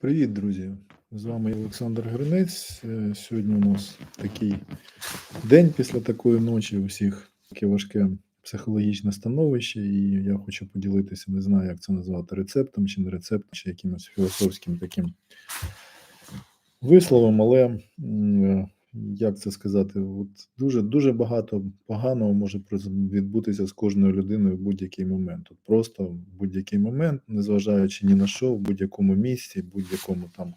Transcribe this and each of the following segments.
Привіт, друзі! З вами Олександр Гринець. Е, Сьогодні у нас такий день після такої ночі. У всіх таке важке психологічне становище, і я хочу поділитися, не знаю, як це назвати рецептом чи не рецептом, чи якимось філософським таким висловом, але е, як це сказати, от дуже дуже багато поганого може відбутися з кожною людиною в будь-який момент. От просто в будь-який момент, незважаючи ні на що, в будь-якому місці, в будь-якому там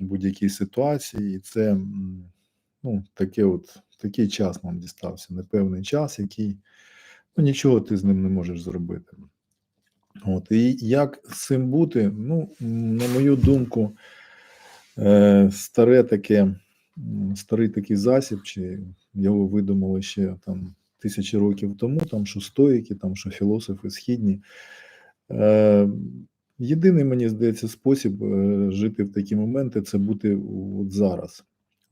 будь-якій ситуації, і це ну, таке от такий час нам дістався, непевний час, який ну, нічого ти з ним не можеш зробити. От, і як з цим бути? Ну, на мою думку, е, старе таке, старий такий засіб, чи його видумали ще там тисячі років тому, там що стоїки, там що філософи східні. Е, єдиний, мені здається, спосіб е, жити в такі моменти це бути от зараз.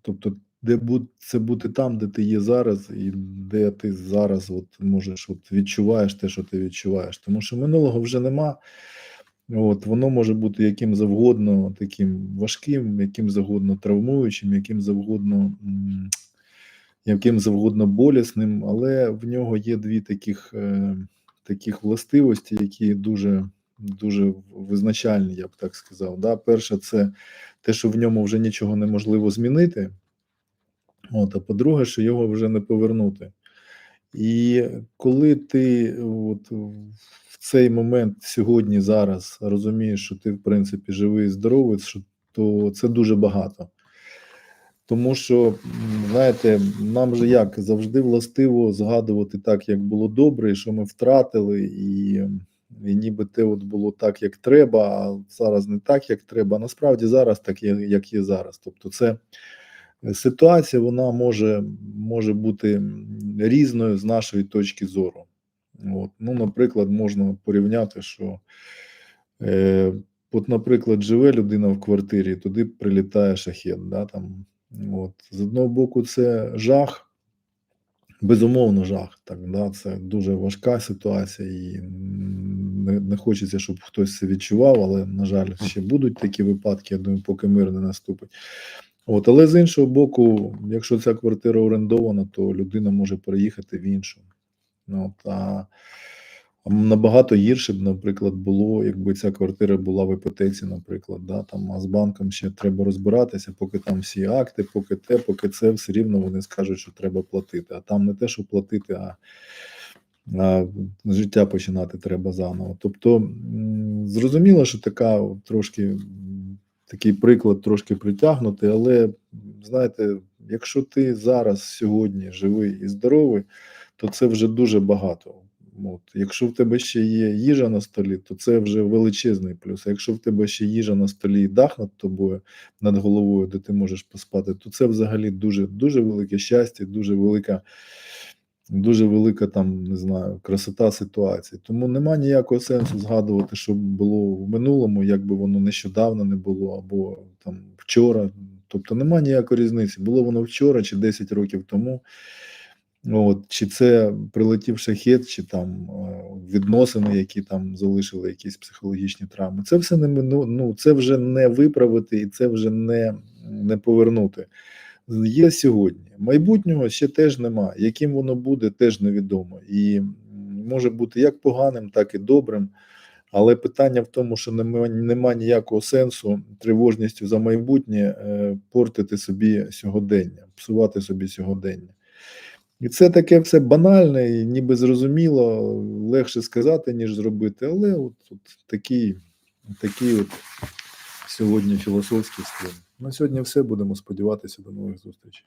Тобто, де це бути там, де ти є зараз, і де ти зараз от можеш от відчуваєш те, що ти відчуваєш. Тому що минулого вже нема. От, воно може бути яким завгодно, таким важким, яким завгодно травмуючим, яким завгодно, яким завгодно болісним, але в нього є дві таких, е, таких властивості, які дуже, дуже визначальні, я б так сказав. Да? Перше, це те, що в ньому вже нічого неможливо змінити. От, а по-друге, що його вже не повернути. І коли ти от в цей момент сьогодні, зараз розумієш, що ти в принципі живий і здоровий, то це дуже багато. Тому що, знаєте, нам же як завжди властиво згадувати так, як було добре, і що ми втратили, і, і ніби те от було так, як треба, а зараз не так, як треба. Насправді зараз так, як є зараз. Тобто, це ситуація вона може, може бути різною з нашої точки зору. От. Ну, наприклад, можна порівняти, що, е, от, наприклад, живе людина в квартирі, туди прилітає шахет. Да, там, от. З одного боку, це жах, безумовно, жах. Так, да, це дуже важка ситуація, і не, не хочеться, щоб хтось це відчував, але, на жаль, ще будуть такі випадки, я думаю, поки мир не наступить. От, але з іншого боку, якщо ця квартира орендована, то людина може переїхати в іншу. Ну, от, а набагато гірше б, наприклад, було, якби ця квартира була в іпотеці, наприклад, да, там, а з банком ще треба розбиратися, поки там всі акти, поки те, поки це, все рівно вони скажуть, що треба платити. А там не те, що платити, а, а життя починати треба заново. Тобто, зрозуміло, що така трошки такий приклад трошки притягнутий, але знаєте, якщо ти зараз сьогодні живий і здоровий, то це вже дуже багато. От. Якщо в тебе ще є їжа на столі, то це вже величезний плюс. А якщо в тебе ще їжа на столі і дах над тобою, над головою, де ти можеш поспати, то це взагалі дуже дуже велике щастя, дуже велика, дуже велика там, не знаю, красота ситуації. Тому нема ніякого сенсу згадувати, що було в минулому, як би воно нещодавно не було, або там вчора. Тобто нема ніякої різниці, було воно вчора чи 10 років тому. От, чи це прилетів шахет, чи там е, відносини, які там залишили якісь психологічні травми. Це все не ну, це вже не виправити і це вже не, не повернути. Є сьогодні. Майбутнього ще теж нема. Яким воно буде, теж невідомо. І може бути як поганим, так і добрим. Але питання в тому, що нема, нема ніякого сенсу тривожністю за майбутнє е, портити собі сьогодення, псувати собі сьогодення. І це таке все банальне і ніби зрозуміло, легше сказати, ніж зробити. Але от, от такий, такий от сьогодні філософський стиль. На сьогодні все. Будемо сподіватися до нових зустрічей.